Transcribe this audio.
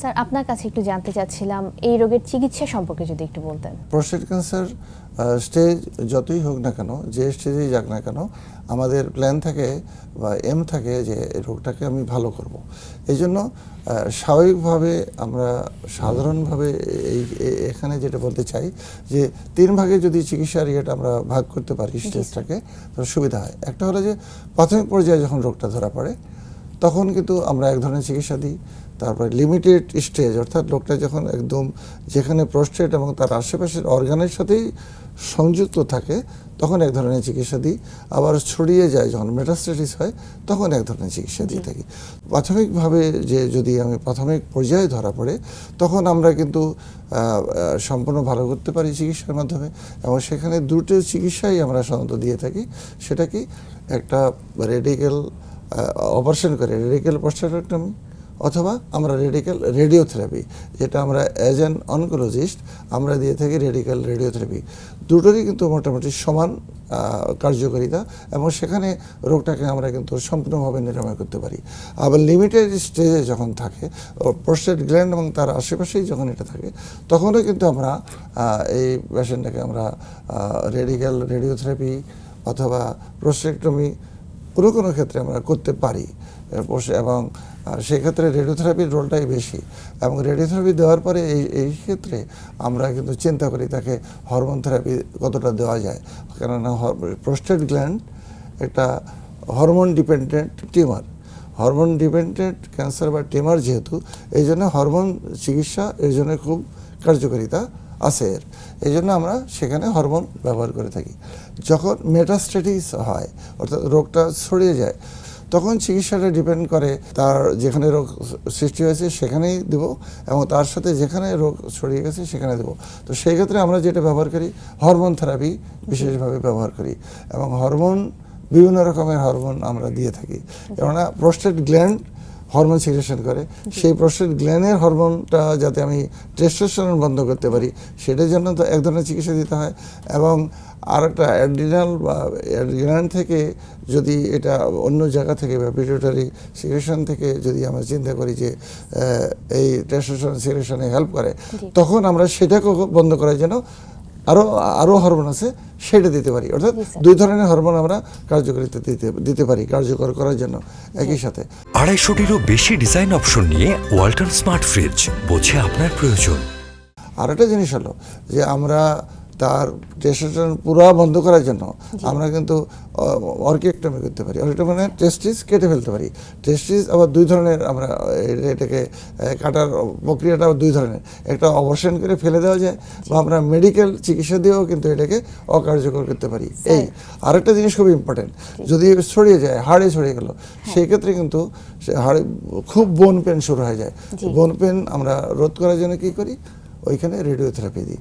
Sir আপনার কাছে একটু জানতে চাচ্ছিলাম এই রোগের চিকিৎসা সম্পর্কে যদি একটু বলতেন। প্রস্টেট ক্যান্সার স্টেজ যতই হোক না কেন যে স্টেজেই যাক না কেন আমাদের প্ল্যান থাকে বা এম থাকে যে রোগটাকে আমি ভালো করব। এই জন্য স্বাভাবিকভাবে আমরা সাধারণভাবে এই এখানে যেটা বলতে চাই যে তিন ভাগে যদি চিকিৎসার ইয়েটা আমরা ভাগ করতে পারি স্টেজটাকে তো সুবিধা হয়। একটা হলো যে প্রাথমিক পর্যায়ে যখন রোগটা ধরা পড়ে তখন কিন্তু আমরা এক ধরনের চিকিৎসা দিই। তারপরে লিমিটেড স্টেজ অর্থাৎ লোকটা যখন একদম যেখানে প্রস্টেট এবং তার আশেপাশের অর্গানের সাথেই সংযুক্ত থাকে তখন এক ধরনের চিকিৎসা দিই। আবার ছড়িয়ে যায় যখন মেটাস্টেটিস হয় তখন এক ধরনের চিকিৎসা দিয়ে থাকি। প্রাথমিকভাবে যে যদি আমি প্রাথমিক পর্যায়ে ধরা পড়ে তখন আমরা কিন্তু সম্পূর্ণ ভালো করতে পারি চিকিৎসার মাধ্যমে। এবং সেখানে দুটো চিকিৎসাই আমরা সাধারণত দিয়ে থাকি। সেটা কি? একটা রেডিক্যাল অপারেশন করে রেডিক্যাল প্রস্টেটেক্টমি অথবা আমরা রেডিক্যাল রেডিওথেরাপি যেটা আমরা অ্যাজ অ্যান অনকোলজিস্ট আমরা দিয়ে থাকি রেডিক্যাল রেডিওথেরাপি দুটোরই কিন্তু মোটামুটি সমান কার্যকারিতা এবং সেখানে রোগটাকে আমরা কিন্তু সম্পূর্ণভাবে নিরাময় করতে পারি। আবার লিমিটেড স্টেজে যখন থাকে প্রস্টেট গ্ল্যান্ড এবং তার আশেপাশেই যখন এটা থাকে, তখনও কিন্তু আমরা এই পেশেন্টটাকে আমরা রেডিক্যাল রেডিওথেরাপি অথবা প্রস্টেক্টমি কোনো কোনো ক্ষেত্রে আমরা করতে পারি। বসে এবং সেই রেডিওথেরাপির রোলটাই বেশি। এবং রেডিওথেরাপি দেওয়ার পরে এই এই ক্ষেত্রে আমরা কিন্তু চিন্তা করি তাকে হরমোন থেরাপি কতটা দেওয়া যায়। কেননা প্রোস্টেট গ্ল্যান্ড একটা hormone dependent tumour hormone dependent cancer বা টিউমার যেহেতু, এই জন্য হরমোন চিকিৎসা এর জন্য খুব কার্যকারিতা আছে এর। এই জন্য আমরা সেখানে হরমোন ব্যবহার করে থাকি। যখন মেটাস্টেটিস হয়, অর্থাৎ রোগটা ছড়িয়ে যায় তখন চিকিৎসাটা ডিপেন্ড করে তার যেখানে রোগ সৃষ্টি হয়েছে সেখানেই দেব এবং তার সাথে যেখানে রোগ ছড়িয়ে গেছে সেখানে দেব। তো সেই ক্ষেত্রে আমরা যেটা ব্যবহার করি হরমোন থেরাপি বিশেষভাবে ব্যবহার করি এবং হরমোন বিভিন্ন রকমের হরমোন আমরা দিয়ে থাকি। কেননা প্রোস্টেট গ্ল্যান্ড হরমোন সিক্রেশন করে। সেই প্রস্টেট গ্ল্যানের হরমোনটা যাতে আমি টেস্টোস্টেরন বন্ধ করতে পারি সেটার জন্য তো এক ধরনের চিকিৎসা দিতে হয়। এবং আর একটা অ্যাড্রিনাল বা অ্যাড্রিনাল থেকে যদি এটা অন্য জায়গা থেকে বা পিটুটারি সিক্রেশন থেকে যদি আমরা চিন্তা করি যে এই টেস্টোস্টেরন সিক্রেশনে হেল্প করে তখন আমরা সেটাকেও বন্ধ করার জন্য আরও আরও হরমোন আছে সেটা দিতে পারি। অর্থাৎ দুই ধরনের হরমোন আমরা কার্যকারিতা দিতে দিতে পারি কার্যকর করার জন্য একই সাথে। আড়াইশোটিরও বেশি ডিজাইন অপশন নিয়ে ওয়াল্টন স্মার্ট ফ্রিজ বোঝে আপনার প্রয়োজন। আর একটা জিনিস হলো যে আমরা তার টেস্টোস্টেরন পুরো বন্ধ করার জন্য আমরা কিন্তু অর্কেক্টমি করতে পারি। অর্কেক্টমি মানে টেস্টিস কেটে ফেলতে পারি। টেস্টিস আবার দুই ধরনের আমরা এটাকে কাটার প্রক্রিয়াটা আবার দুই ধরনের। একটা অপারেশন করে ফেলে দেওয়া যায় বা আমরা মেডিকেল চিকিৎসা দিয়েও কিন্তু এটাকে অকার্যকর করতে পারি। এই আরেকটা জিনিস খুব ইম্পর্টেন্ট যদি ছড়িয়ে যায় হাড়ে ছড়িয়ে গেল সেই ক্ষেত্রে কিন্তু সে হাড়ে খুব বোন পেন শুরু হয়ে যায়। বোন পেন আমরা রোধ করার জন্য কি করি? ওইখানে রেডিওথেরাপি দিই।